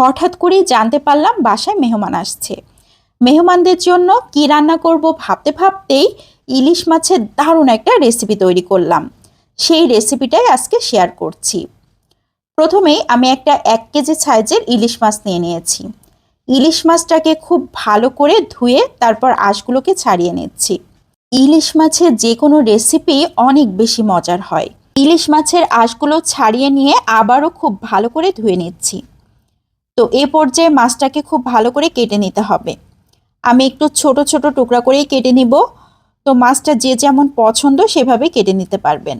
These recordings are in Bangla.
হঠাৎ করেই জানতে পারলাম বাসায় মেহমান আসছে। মেহমানদের জন্য কি রান্না করব ভাবতে ভাবতেই ইলিশ মাছের দারুণ একটা রেসিপি তৈরি করলাম। সেই রেসিপিটাই আজকে শেয়ার করছি। প্রথমেই আমি একটা এক কেজি সাইজের ইলিশ মাছ নিয়ে নিয়েছি। ইলিশ মাছটাকে খুব ভালো করে ধুয়ে তারপর আঁশগুলোকে ছাড়িয়ে নিচ্ছি। ইলিশ মাছের যে কোনো রেসিপি অনেক বেশি মজার হয়। ইলিশ মাছের আঁশগুলো ছাড়িয়ে নিয়ে আবারও খুব ভালো করে ধুয়ে নিচ্ছি। তো এ পর্যায়ে মাছটাকে খুব ভালো করে কেটে নিতে হবে। আমি একটু ছোট ছোট টুকরা করেই কেটে নিব। তো মাছটা যে যেমন পছন্দ সেভাবে কেটে নিতে পারবেন।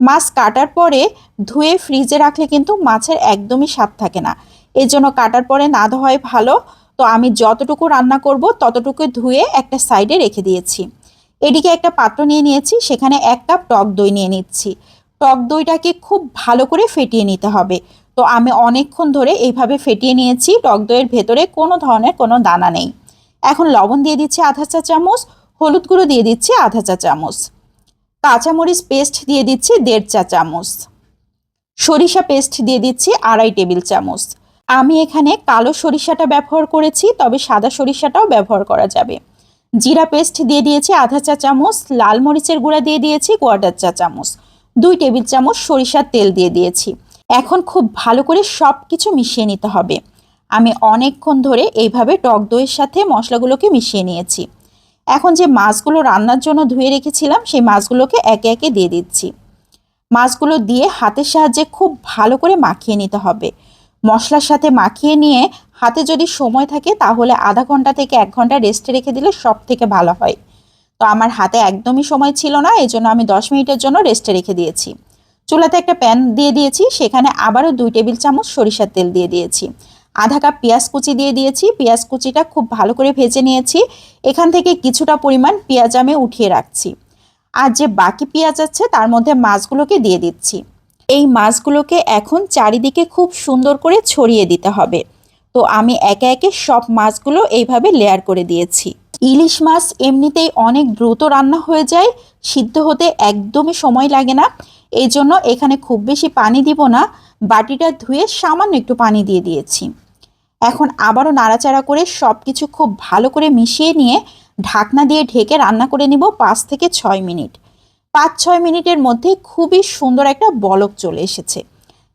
মাছ কাটার পরে ধুয়ে ফ্রিজে রাখলে কিন্তু মাছের একদমই স্বাদ থাকে না। এর জন্য কাটার পরে না ধোয়াই ভালো। তো আমি যতটুকু রান্না করব ততটুকু ধুয়ে একটা সাইডে রেখে দিয়েছি। এদিকে একটা পাত্র নিয়ে নিয়েছি, সেখানে এক কাপ টক দই নিয়ে নিচ্ছি। টক দইটাকে খুব ভালো করে ফেটিয়ে নিতে হবে। তো আমি অনেকক্ষণ ধরে এইভাবে ফেটিয়ে নিয়েছি, টক দইয়ের ভেতরে কোনো ধরনের কোনো দানা নেই। এখন লবণ দিয়ে দিচ্ছি আধা চা চামচ, হলুদ গুঁড়ো দিয়ে দিচ্ছি আধা চা চামচ, কাঁচামরিচ পেস্ট দিয়ে দিচ্ছি দেড় চা চামচ, সরিষা পেস্ট দিয়ে দিচ্ছি আড়াই টেবিল চামচ। আমি এখানে কালো সরিষাটা ব্যবহার করেছি, তবে সাদা সরিষাটাও ব্যবহার করা যাবে। জিরা পেস্ট দিয়ে দিয়েছি আধা চা চামচ, লাল মরিচের গুঁড়া দিয়ে দিয়েছি কোয়াটার চা চামচ, দুই টেবিল চামচ সরিষার তেল দিয়ে দিয়েছি। এখন খুব ভালো করে সব কিছু মিশিয়ে নিতে হবে। আমি অনেকক্ষণ ধরে এইভাবে টক দইয়ের সাথে মশলাগুলোকে মিশিয়ে নিয়েছি। এখন যে মাছগুলো রান্নার জন্য ধুয়ে রেখেছিলাম, সেই মাছগুলোকে একে একে দিয়ে দিচ্ছি। মাছগুলো দিয়ে হাতের সাহায্যে খুব ভালো করে মাখিয়ে নিতে হবে। মশলার সাথে মাখিয়ে নিয়ে হাতে যদি সময় থাকে, তাহলে আধা ঘণ্টা থেকে এক ঘণ্টা রেস্টে রেখে দিলে সব থেকে ভালো হয়। তো আমার হাতে একদমই সময় ছিল না এই জন্য আমি দশ মিনিটের জন্য রেস্টে রেখে দিয়েছি। চুলাতে একটা প্যান দিয়ে দিয়েছি, সেখানে আবারও দুই টেবিল চামচ সরিষার তেল দিয়ে দিয়েছি। আধা কাপ পেঁয়াজ কুচি দিয়ে দিয়েছি, পেঁয়াজ কুচিটা খুব ভালো করে ভেজে নিয়েছি। এখান থেকে কিছুটা পরিমাণ পেঁয়াজ আমি উঠিয়ে রাখছি। আর যে বাকি পেঁয়াজ আছে, তার মধ্যে মাছগুলোকে দিয়ে দিচ্ছি। এই মাছগুলোকে এখন চারিদিকে খুব সুন্দর করে ছড়িয়ে দিতে হবে। তো আমি একে একে সব মাছগুলো এইভাবে লেয়ার করে দিয়েছি। ইলিশ মাছ এমনিতেই অনেক দ্রুত রান্না হয়ে যায়, সিদ্ধ হতে একদমই সময় লাগে না। এই জন্য এখানে খুব বেশি পানি দিব না। বাটিটা ধুয়ে সামান্য একটু পানি দিয়ে দিয়েছি। এখন আবারও নাড়াচাড়া করে সব কিছু খুব ভালো করে মিশিয়ে নিয়ে ঢাকনা দিয়ে ঢেকে রান্না করে নিব পাঁচ থেকে ছয় মিনিট। পাঁচ ছয় মিনিটের মধ্যে খুবই সুন্দর একটা বলক চলে এসেছে।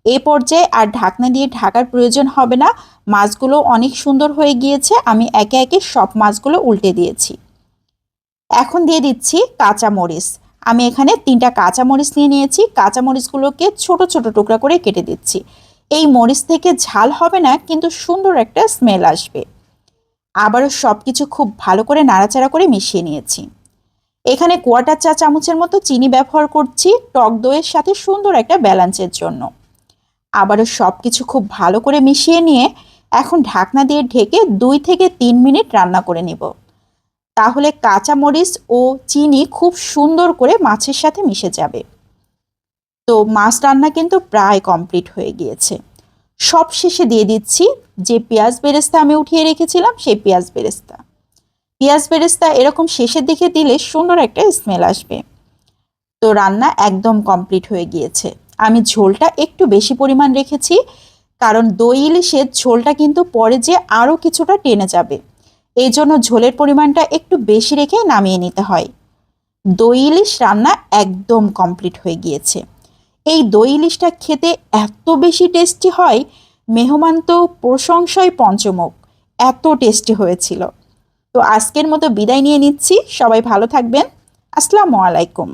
এ পর্যায়ে আর ঢাকনা দিয়ে ঢাকার প্রয়োজন হবে না। মাছগুলো অনেক সুন্দর হয়ে গিয়েছে। আমি একে একে সব মাছগুলো উল্টে দিয়েছি। এখন দিয়ে দিচ্ছি কাঁচা মরিচ আমি এখানে তিনটা কাঁচা মরিচ নিয়ে নিয়েছি। কাঁচা মরিচগুলোকে ছোট ছোট টুকরা করে কেটে দিচ্ছি। এই মরিচ থেকে ঝাল হবে না, কিন্তু সুন্দর একটা স্মেল আসবে। আবারও সব কিছু খুব ভালো করে নাড়াচাড়া করে মিশিয়ে নিয়েছি। এখানে কোয়াটার চা চামচের মতো চিনি ব্যবহার করছি, টক দইয়ের সাথে সুন্দর একটা ব্যালেন্সের জন্য। আবারও সব কিছু খুব ভালো করে মিশিয়ে নিয়ে এখন ঢাকনা দিয়ে ঢেকে দুই থেকে তিন মিনিট রান্না করে নিব। তাহলে কাঁচা মরিচ ও চিনি খুব সুন্দর করে মাছের সাথে মিশে যাবে। তো মাছ রান্না কিন্তু প্রায় কমপ্লিট হয়ে গিয়েছে। সব শেষে দিয়ে দিচ্ছি যে পেঁয়াজ বেরেস্তা আমি উঠিয়ে রেখেছিলাম, সেই পেঁয়াজ বেরেস্তা। পেঁয়াজ বেরেস্তা এরকম শেষের দিকে দিলে সুন্দর একটা স্মেল আসবে। তো রান্না একদম কমপ্লিট হয়ে গিয়েছে। আমি ঝোলটা একটু বেশি পরিমাণ রেখেছি, কারণ দই ইলিশের ঝোলটা কিন্তু পরে যে আরও কিছুটা টেনে যাবে। এই জন্য ঝোলের পরিমাণটা একটু বেশি রেখে নামিয়ে নিতে হয়। দই ইলিশ রান্না একদম কমপ্লিট হয়ে গিয়েছে। এই দই ইলিশটা খেতে এত বেশি টেস্টি হয়, মেহমান তো প্রশংসায় পঞ্চমুখ, এত টেস্টি হয়েছিল। তো আজকের মতো বিদায় নিয়ে নিচ্ছি, সবাই ভালো থাকবেন। আসসালামু আলাইকুম।